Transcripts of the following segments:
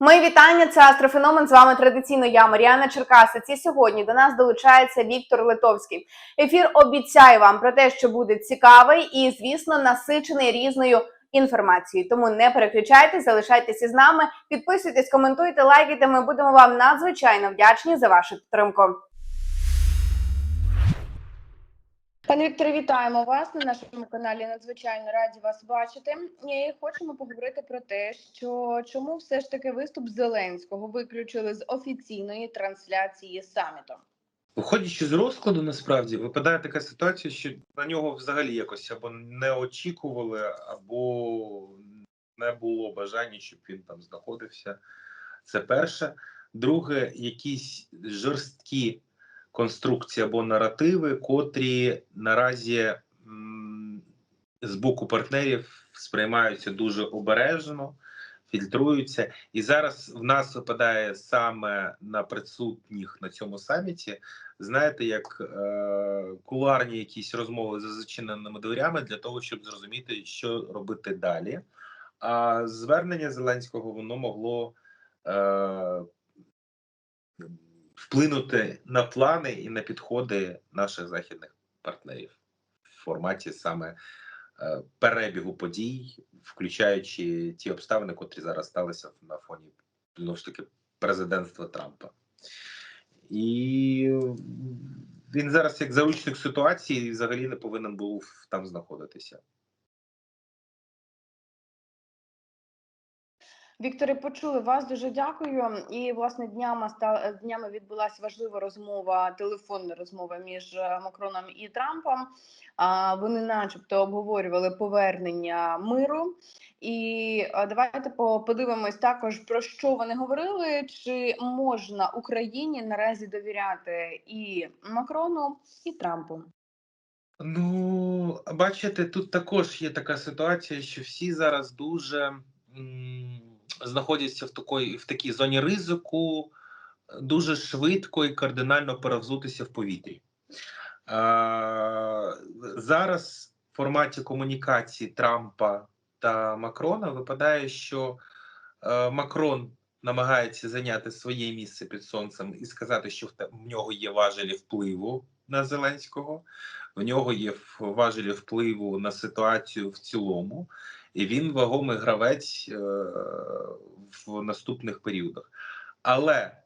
Мої вітання. Це Астрофеномен. З вами традиційно я Маріана Черкасець. І сьогодні до нас долучається Віктор Литовський. Ефір обіцяє вам про те, що буде цікавий і, звісно, насичений різною інформацією. Тому не переключайтесь, залишайтеся з нами, підписуйтесь, коментуйте, лайкайте. Ми будемо вам надзвичайно вдячні за вашу підтримку. Пане Вікторе, вітаємо вас на нашому каналі. Надзвичайно раді вас бачити. І хочемо поговорити про те, що чому все ж таки виступ Зеленського виключили з офіційної трансляції саміту. Виходячи з розкладу, насправді випадає така ситуація, що на нього взагалі якось або не очікували, або не було бажання, щоб він там знаходився. Це перше. Друге, якісь жорсткі конструкції або наративи, котрі наразі з боку партнерів сприймаються дуже обережно, фільтруються. І зараз в нас випадає саме на присутніх на цьому саміті знаєте, як е, кулуарні якісь розмови за зачиненими дверями для того, щоб зрозуміти, що робити далі. А звернення Зеленського воно могло е, вплинути на плани і на підходи наших західних партнерів в форматі саме е, перебігу подій, включаючи ті обставини, котрі зараз сталися на фоні знову ж таки президентства Трампа. І він зараз як заручник ситуації взагалі не повинен був там знаходитися. Вікторе, почули вас. Дуже дякую. І власне днями днями відбулася важлива розмова, телефонна розмова між е, Макроном і Трампом. Вони, начебто, обговорювали повернення миру. І е, давайте подивимось також про що вони говорили. Чи можна Україні наразі довіряти і Макрону, і Трампу? Ну, бачите, тут також є така ситуація, що всі зараз дуже знаходяться в такій, в такій зоні ризику, дуже швидко і кардинально перевзутися в повітрі. А, зараз в форматі комунікації Трампа та Макрона випадає, що е, Макрон намагається зайняти своє місце під сонцем і сказати, що в нього є важелі впливу на Зеленського в нього є важелі впливу на ситуацію в цілому, і він вагомий гравець е, в наступних періодах. Але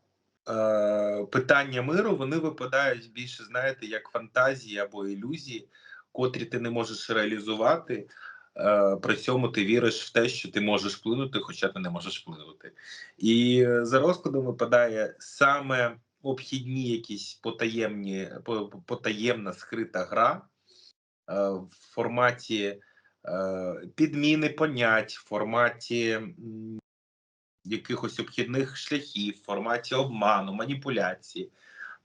е, питання миру вони випадають більше, знаєте, як фантазії або ілюзії, котрі ти не можеш реалізувати. Е, при цьому ти віриш в те, що ти можеш вплинути, хоча ти не можеш вплинути. І за розкладом випадає саме обхідні якісь потаємні по- по- потаємна скрита гра е, в форматі підміни понять, в форматі якихось обхідних шляхів, в форматі обману, маніпуляції.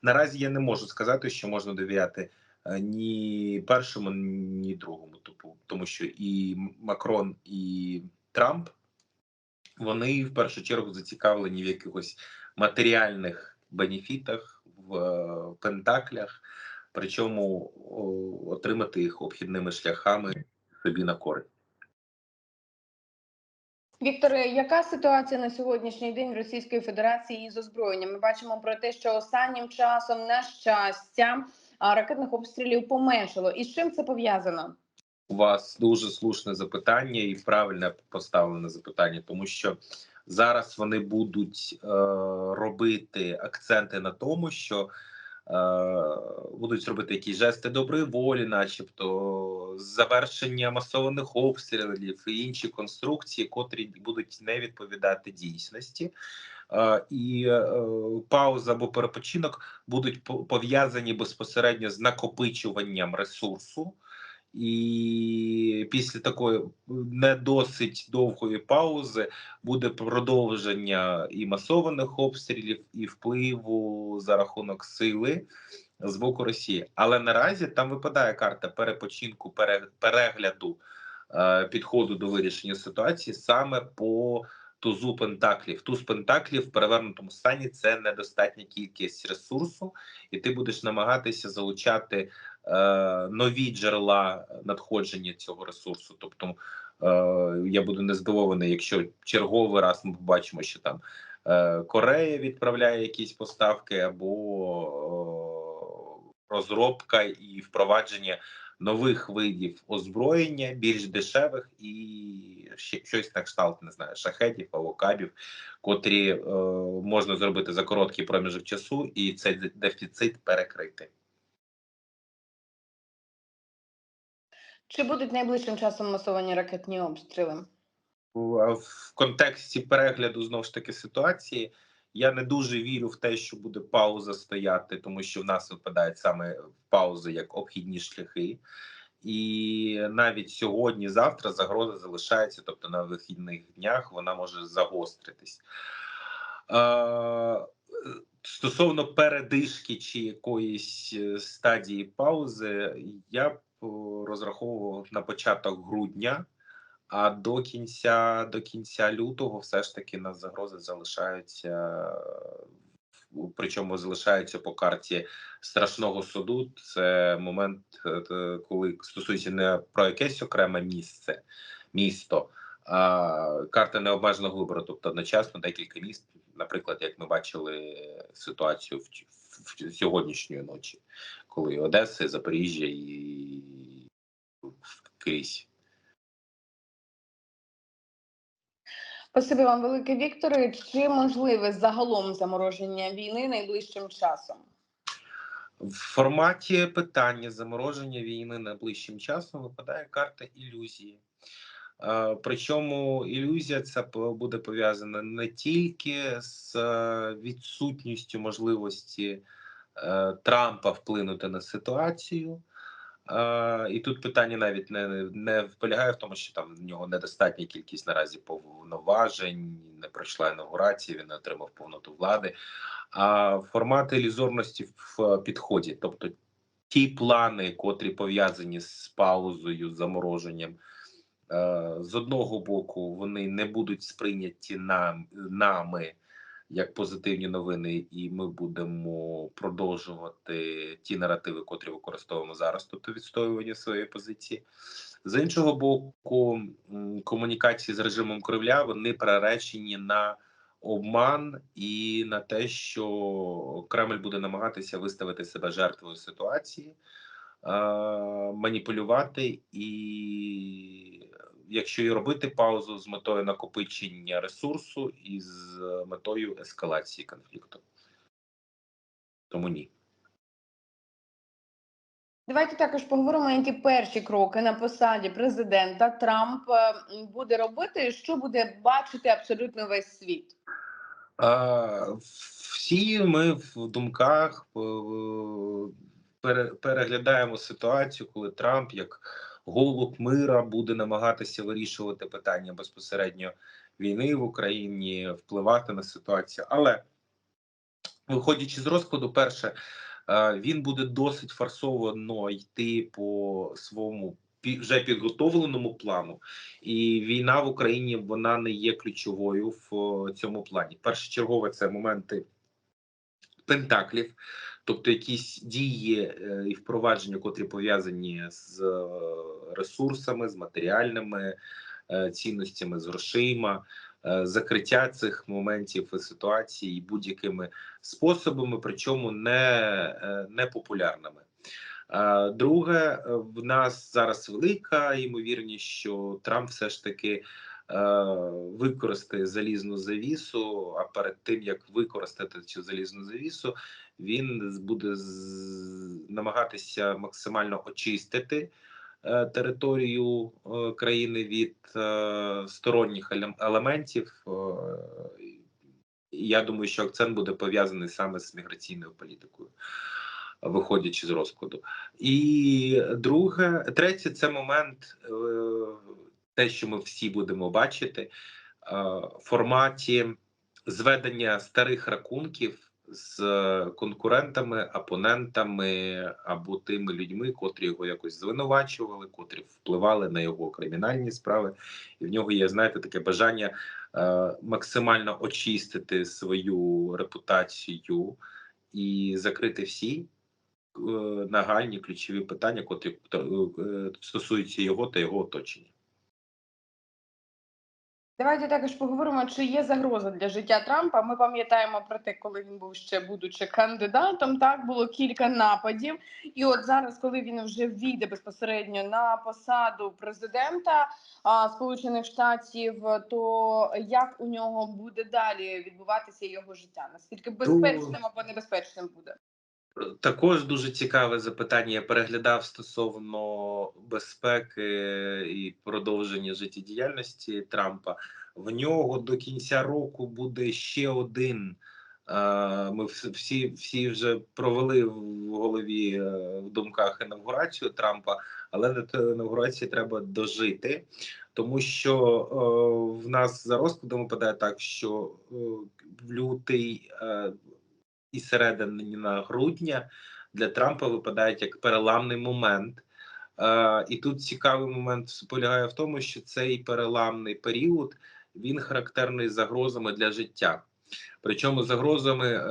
Наразі я не можу сказати, що можна довіряти е, ні першому, ні другому, тому що і Макрон, і Трамп вони в першу чергу зацікавлені в якихось матеріальних бенефітах, в е, пентаклях, причому отримати їх обхідними шляхами собі на користь. Вікторе, яка ситуація на сьогоднішній день Російської Федерації із озброєнням? Ми бачимо про те, що останнім часом, на щастя, ракетних обстрілів поменшало. І з чим це пов'язано? У вас дуже слушне запитання і правильне поставлене запитання, тому що зараз вони будуть е, робити акценти на тому, що будуть робити якісь жести доброї волі, начебто завершення масованих обстрілів і інші конструкції, котрі будуть не відповідати дійсності. Е, і е, пауза або перепочинок будуть пов'язані безпосередньо з накопичуванням ресурсу. І після такої не досить довгої паузи буде продовження і масованих обстрілів, і впливу за рахунок сили з боку Росії. Але наразі там випадає карта перепочинку, перегляду е, підходу до вирішення ситуації саме по тузу пентаклів. Туз пентаклів в перевернутому стані це недостатня кількість ресурсу, і ти будеш намагатися залучати нові джерела надходження цього ресурсу, тобто Я буду не здивований, якщо черговий раз ми побачимо, що там е, Корея відправляє якісь поставки або розробка і впровадження нових видів озброєння, більш дешевих і щось на кшталт, не знаю, шахетів або кабів, котрі е, можна зробити за короткий проміжок часу, і цей дефіцит перекрити. Чи будуть найближчим часом масовані ракетні обстріли? В контексті перегляду знову ж таки ситуації. Я не дуже вірю в те, що буде пауза стояти, тому що в нас випадають саме паузи як обхідні шляхи. І навіть сьогодні, завтра загроза залишається, тобто на вихідних днях вона може загостритись. Стосовно передишки чи якоїсь е, стадії паузи, я б розраховував на початок грудня, а до кінця до кінця лютого все ж таки нас загрози залишаються. Причому залишаються по карті страшного суду. Це момент, е, коли стосується не про якесь окреме місце, місто, а карта необмеженого вибору, тобто одночасно декілька міст, наприклад, як ми бачили ситуацію в, в, в сьогоднішньої ночі, коли Одеса, Запоріжжя і крізь. Спасибі вам, велике Вікторе. Чи можливе загалом замороження війни найближчим часом? В форматі питання замороження війни найближчим часом випадає карта ілюзії. Причому ілюзія ця буде пов'язана не тільки з е, відсутністю можливості е, Трампа вплинути на ситуацію. І тут питання навіть не не полягає в тому, що там в нього недостатня кількість наразі повноважень, не пройшла інаугурація, він не отримав повноту влади, а формат ілюзорності в підході, тобто ті плани, котрі пов'язані з паузою, замороженням. З одного боку, вони не будуть сприйняті нам, нами як позитивні новини, і ми будемо продовжувати ті наративи, котрі використовуємо зараз, тобто відстоювання своєї позиції. З іншого боку, комунікації з режимом Кремля вони переречені на обман і на те, що Кремль буде намагатися виставити себе жертвою ситуації, маніпулювати і якщо і робити паузу з метою накопичення ресурсу і з метою ескалації конфлікту. Тому ні. Давайте також поговоримо, які перші кроки на посаді президента Трамп е, буде робити, що буде бачити абсолютно весь світ. А, всі ми в думках е, переглядаємо ситуацію, коли Трамп як голуб мира буде намагатися вирішувати питання безпосередньо війни в Україні, впливати на ситуацію. Але виходячи з розкладу, перше е, він буде досить форсовано йти по своєму вже підготовленому плану, і війна в Україні вона не є ключовою в цьому плані. Першочергове це моменти пентаклів тобто якісь дії е, і впровадження, котрі пов'язані з е, ресурсами, з матеріальними е, цінностями, з грошима. Закриття цих моментів і ситуацій будь-якими способами, причому не не популярними. Друге, в нас зараз велика ймовірність, що Трамп все ж таки використає залізну завісу. А перед тим як використати цю залізну завісу, він буде намагатися максимально очистити е, територію е, країни від е, сторонніх елементів. Я думаю, що акцент буде пов'язаний саме з міграційною політикою, виходячи з розкладу. І друге, третє, це момент, те, що ми всі будемо бачити, в форматі зведення старих рахунків з конкурентами, опонентами або тими людьми, котрі його якось звинувачували, котрі впливали на його кримінальні справи, і в нього є знаєте таке бажання е, максимально очистити свою репутацію і закрити всі. Е, нагальні ключові питання, котрі е, стосуються його та його оточення. Давайте також поговоримо, чи є загроза для життя Трампа. Ми пам'ятаємо про те, коли він був ще будучи кандидатом. Так було кілька нападів, і от зараз, коли він вже війде безпосередньо на посаду президента а, Сполучених Штатів, то як у нього буде далі відбуватися його життя? Наскільки безпечним або небезпечним буде? Також дуже цікаве запитання. Я переглядав стосовно безпеки і продовження життєдіяльності Трампа. В нього до кінця року буде ще один. е, Ми всі, всі вже провели в голові е, в думках інавгурацію Трампа, але до тієї інавгурації треба дожити, тому що е, в нас за розкладом випадає так, що в лютий і середина грудня для Трампа випадають як переламний момент. Е, і тут цікавий момент полягає в тому, що цей переламний період він характерний загрозами для життя. Причому загрозами е,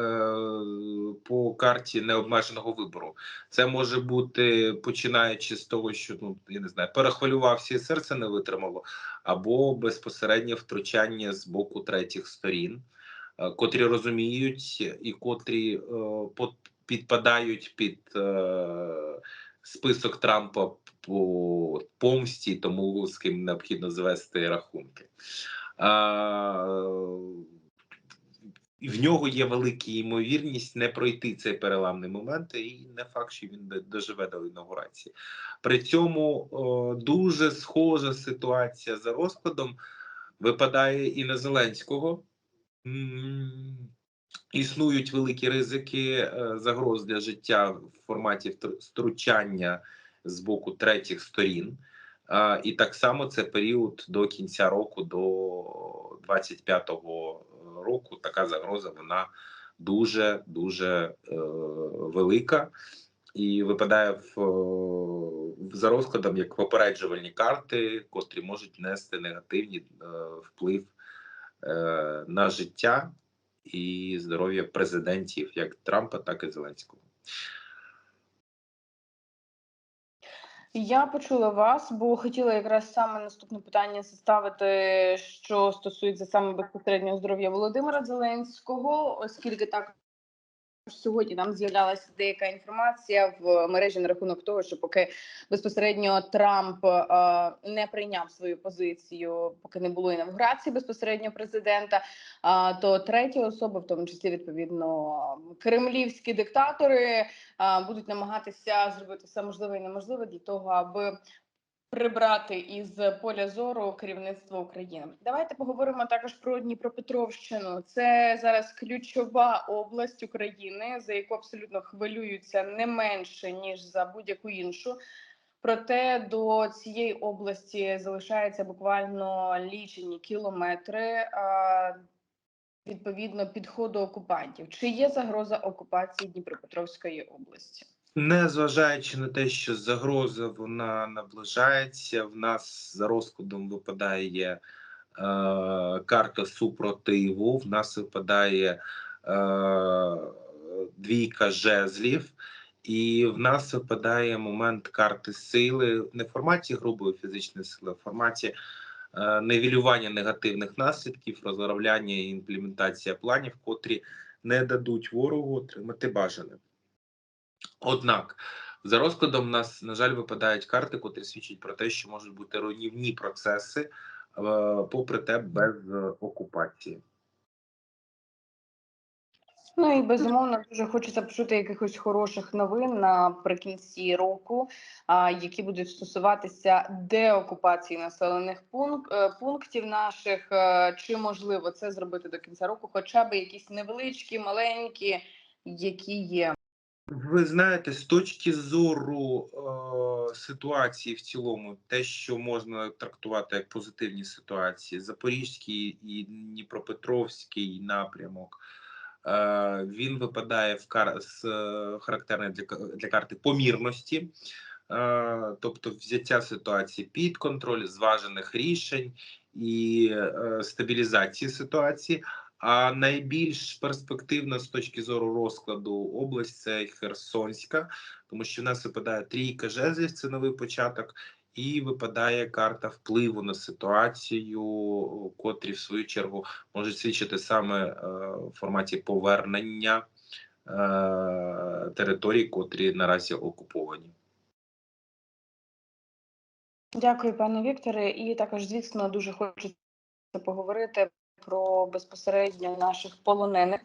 по карті необмеженого вибору. Це може бути починаючи з того, що ну я не знаю, перехвилювався і серце не витримало, або безпосереднє втручання з боку третіх сторін котрі розуміють і котрі е, підпадають під е, список Трампа по помсті, тому з ким необхідно звести рахунки. В нього є велика ймовірність не пройти цей переламний момент, і не факт, що він доживе до інаугурації. При цьому дуже схожа ситуація за розкладом випадає і на Зеленського. Існують великі ризики е, загроз для життя в форматі втручання з боку третіх сторін. І так само це період до кінця року, до 25-го року. Така загроза вона дуже дуже е, велика і випадає в, е, за розкладом як попереджувальні карти, котрі можуть нести негативний е, вплив е, на життя і здоров'я президентів як Трампа, так і Зеленського. Я почула вас, бо хотіла якраз саме наступне питання заставити, що стосується саме безпосереднього здоров'я Володимира Зеленського, оскільки так сьогодні нам з'являлася деяка інформація в мережі на рахунок того, що поки безпосередньо Трамп е, не прийняв свою позицію, поки не було інавгурації безпосередньо президента, а, то треті особи, в тому числі відповідно кремлівські диктатори, а, будуть намагатися зробити все можливе і неможливе для того, аби прибрати із поля зору керівництво України. Давайте поговоримо також про Дніпропетровщину. Це зараз ключова область України, за яку абсолютно хвилюються не менше ніж за будь-яку іншу. Проте до цієї області залишається буквально лічені кілометри. Відповідно підходу окупантів, чи є загроза окупації Дніпропетровської області? Незважаючи на те, що загроза вона наближається, в нас за розкладом випадає е, карта супротиву, в нас випадає е, двійка жезлів, і в нас випадає момент карти сили не в форматі грубої фізичної сили, а в форматі е, нивелювання негативних наслідків, розробляння і імплементація планів, котрі не дадуть ворогу отримати бажане. Однак, за розкладом в нас, на жаль, випадають карти, котрі свідчать про те, що можуть бути руйнівні процеси, е, попри те, без е, окупації. Ну і безумовно дуже хочеться почути якихось хороших новин наприкінці року, які будуть стосуватися деокупації населених е, пунктів наших. Чи можливо це зробити до кінця року? Хоча б якісь невеличкі, маленькі, які є. Ви знаєте, з точки зору е, ситуації в цілому, те, що можна трактувати як позитивні ситуації, Запорізький і Дніпропетровський напрямок, е, він випадає в кар... з е, характерний для, для карти помірності, е, тобто взяття ситуації під контроль, зважених рішень і е, стабілізації ситуації. А найбільш перспективна з точки зору розкладу область це Херсонська, тому що в нас випадає трійка жезлів, це новий початок, і випадає карта впливу на ситуацію, котрі в свою чергу можуть свідчити саме е, в форматі повернення е, територій, котрі наразі окуповані. Дякую, пане Вікторе. І також, звісно, дуже хочеться поговорити про безпосередньо наших полонених,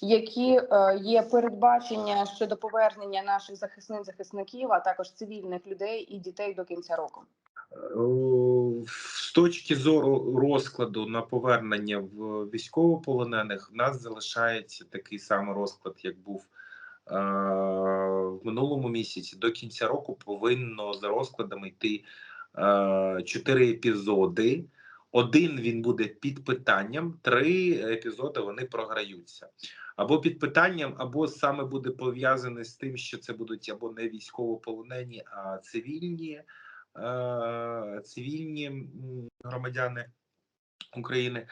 які е, є передбачення щодо повернення наших захисних захисників, а також цивільних людей і дітей до кінця року. Е, З точки зору розкладу на повернення в військовополонених, в нас залишається такий самий розклад, як був е, в минулому місяці. До кінця року повинно за розкладами йти е, чотири епізоди. Один він буде під питанням, три епізоди вони програються. Або під питанням, або саме буде пов'язане з тим, що це будуть або не військовополонені, а цивільні е, цивільні громадяни України.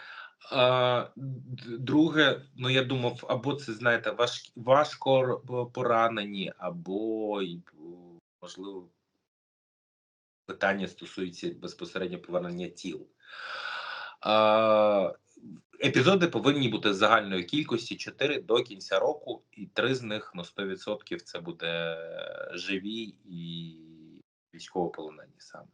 Друге, ну я думав, або це знаєте, важ, важко поранені, або можливо питання стосується безпосередньо повернення тіл. Епізоди повинні бути загальної кількості 4 до кінця року, і три з них на 100% це буде живі і військовополонені саме.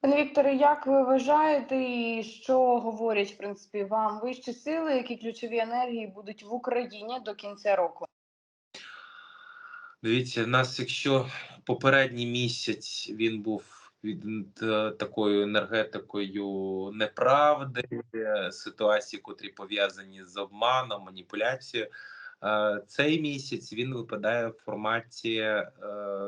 Пане Вікторе, як ви вважаєте, і що говорять в принципі вам вищі сили, які ключові енергії будуть в Україні до кінця року? Дивіться, нас, якщо попередній місяць він був від е, такою енергетикою неправди, ситуації, котрі пов'язані з обманом, маніпуляцією. е, Цей місяць він випадає в форматі е,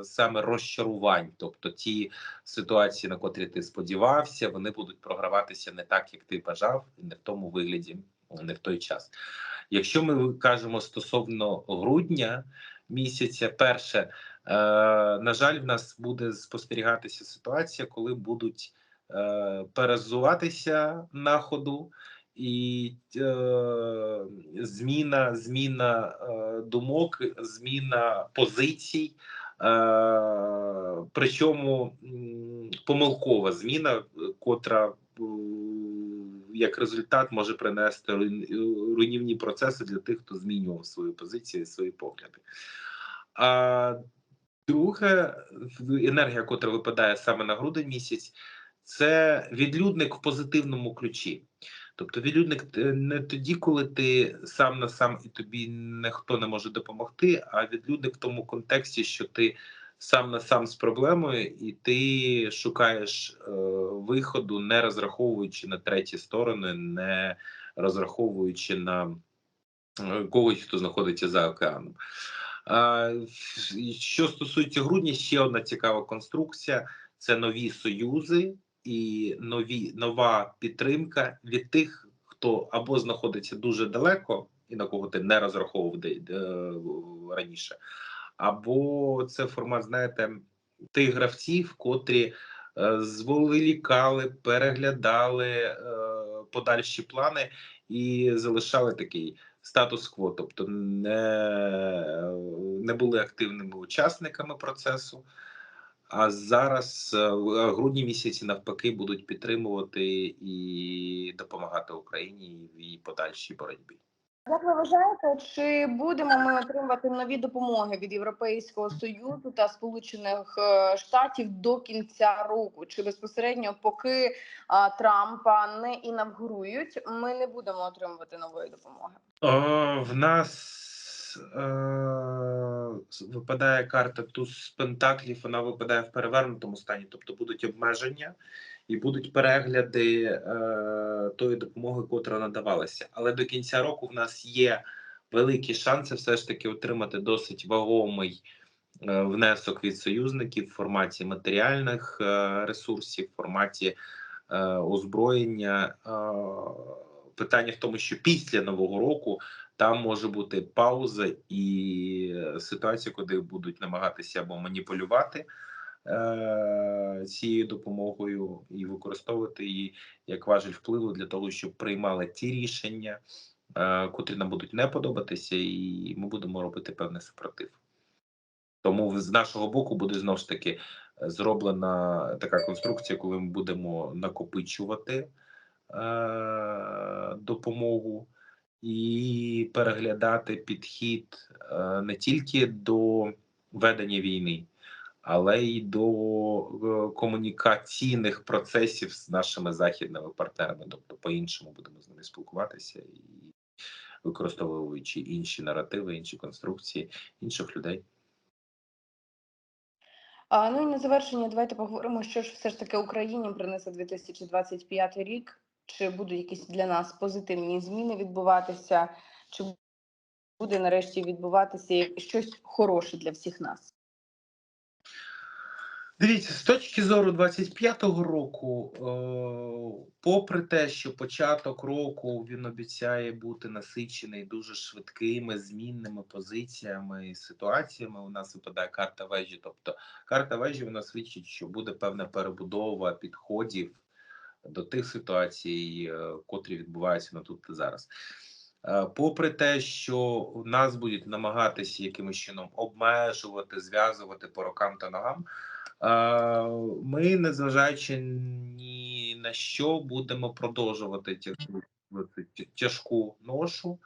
саме розчарувань, тобто ті ситуації, на котрі ти сподівався, вони будуть програватися не так, як ти бажав, не в тому вигляді, не в той час. Якщо ми кажемо стосовно грудня місяця, перше, на жаль, в нас буде спостерігатися ситуація, коли будуть е, перезуватися на ходу. І е, зміна, зміна е, думок, зміна позицій, е, причому помилкова зміна, е, котра е, як результат може принести руйнівні процеси для тих, хто змінював свою позицію і свої погляди. А друге, енергія, котра випадає саме на грудень місяць, це відлюдник в позитивному ключі. Тобто відлюдник е, не тоді, коли ти сам на сам і тобі ніхто не може допомогти, а відлюдник в тому контексті, що ти сам на сам з проблемою, і ти шукаєш е, виходу, не розраховуючи на треті сторони, не розраховуючи на е, когось, хто знаходиться за океаном. Що стосується грудня, ще одна цікава конструкція: це нові союзи і нові нова підтримка від тих, хто або знаходиться дуже далеко, і на кого ти не розраховував раніше, або це формат, знаєте, тих гравців, котрі е, зволікали, переглядали е, подальші плани і залишали такий статус-кво, тобто не, не були активними учасниками процесу. А зараз е, в грудні місяці навпаки будуть підтримувати і допомагати Україні в її подальшій боротьбі. Як ви вважаєте, чи будемо ми отримувати нові допомоги від Європейського союзу та Сполучених е, Штатів до кінця року? Чи безпосередньо, поки а, Трампа не інавгурують, ми не будемо отримувати нової допомоги? О, в нас е, випадає карта туз пентаклів, вона випадає в перевернутому стані, тобто будуть обмеження і будуть перегляди е, тої допомоги, котра надавалася. Але до кінця року в нас є великі шанси все ж таки отримати досить вагомий е, внесок від союзників в форматі матеріальних е, ресурсів, в форматі е, озброєння. Е, питання в тому, що після нового року там може бути пауза і ситуація, коли будуть намагатися або маніпулювати е, цією допомогою і використовувати її як важель впливу для того, щоб приймали ті рішення, е, котрі нам будуть не подобатися, і ми будемо робити певний супротив. Тому з нашого боку буде знову ж таки е, зроблена така конструкція, коли ми будемо накопичувати е, допомогу і переглядати підхід е, не тільки до ведення війни, але й до е, комунікаційних процесів з нашими західними партнерами. Тобто, по-іншому будемо з ними спілкуватися і використовуючи інші наративи, інші конструкції інших людей. А, ну і на завершення, давайте поговоримо, що ж все ж таки Україні принесе 2025 рік. Чи будуть якісь для нас позитивні зміни відбуватися, чи буде нарешті відбуватися щось хороше для всіх нас? Дивіться, з точки зору 25-го року, е, попри те, що початок року він обіцяє бути насичений дуже швидкими змінними позиціями і ситуаціями, у нас випадає карта вежі. Тобто карта вежі вона свідчить, що буде певна перебудова підходів до тих ситуацій, е, котрі відбуваються на тут і зараз. Е, Попри те, що нас будуть намагатися якимось чином обмежувати, зв'язувати по рукам та ногам. Е, Ми, незважаючи ні на що, будемо продовжувати тяжку, тяжку ношу.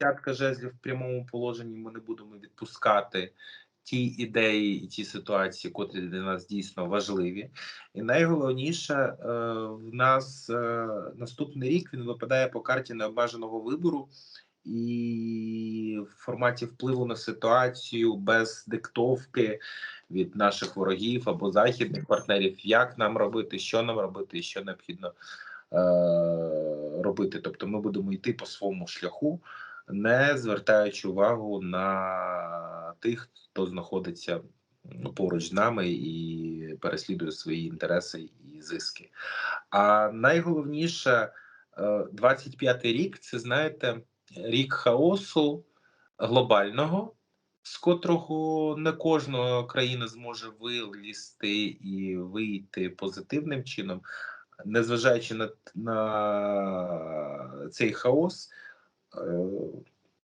Десятка жезлів в прямому положенні ми не будемо відпускати ті ідеї і ті ситуації, котрі для нас дійсно важливі. І найголовніше, е, в нас е, наступний рік він випадає по карті необмеженого вибору. І в форматі впливу на ситуацію без диктовки від наших ворогів або західних партнерів, як нам робити, що нам робити, і що необхідно е- робити. Тобто, ми будемо йти по своєму шляху, не звертаючи увагу на тих, хто знаходиться ну, поруч з нами і переслідує свої інтереси і зиски. А найголовніше, е, 25-й рік це знаєте рік хаосу глобального, з котрого не кожна країна зможе вилізти і вийти позитивним чином, незважаючи на, на цей хаос.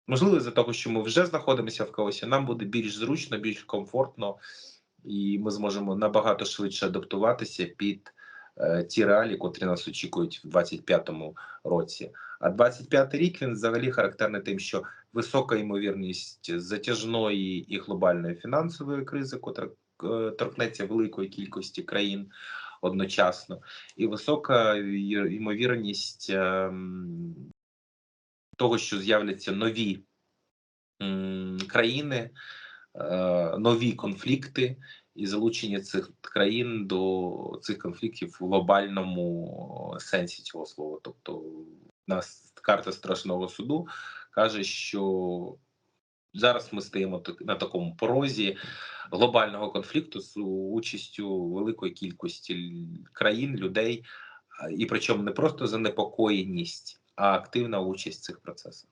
Е, Можливо, за того, що ми вже знаходимося в хаосі, нам буде більш зручно, більш комфортно, і ми зможемо набагато швидше адаптуватися під е, ті реалії, котрі нас очікують в 25-му році. А 25-й рік він взагалі характерний тим, що висока ймовірність затяжної і глобальної фінансової кризи, котра е, торкнеться великої кількості країн одночасно, і висока ймовірність ем, того, що з'являться нові країни, е, нові конфлікти і залучення цих країн до цих конфліктів в глобальному сенсі цього слова. Тобто, нас карта страшного суду каже, що зараз ми стоїмо на такому порозі глобального конфлікту з участю великої кількості країн, людей, і причому не просто занепокоєність, а активна участь в цих процесах.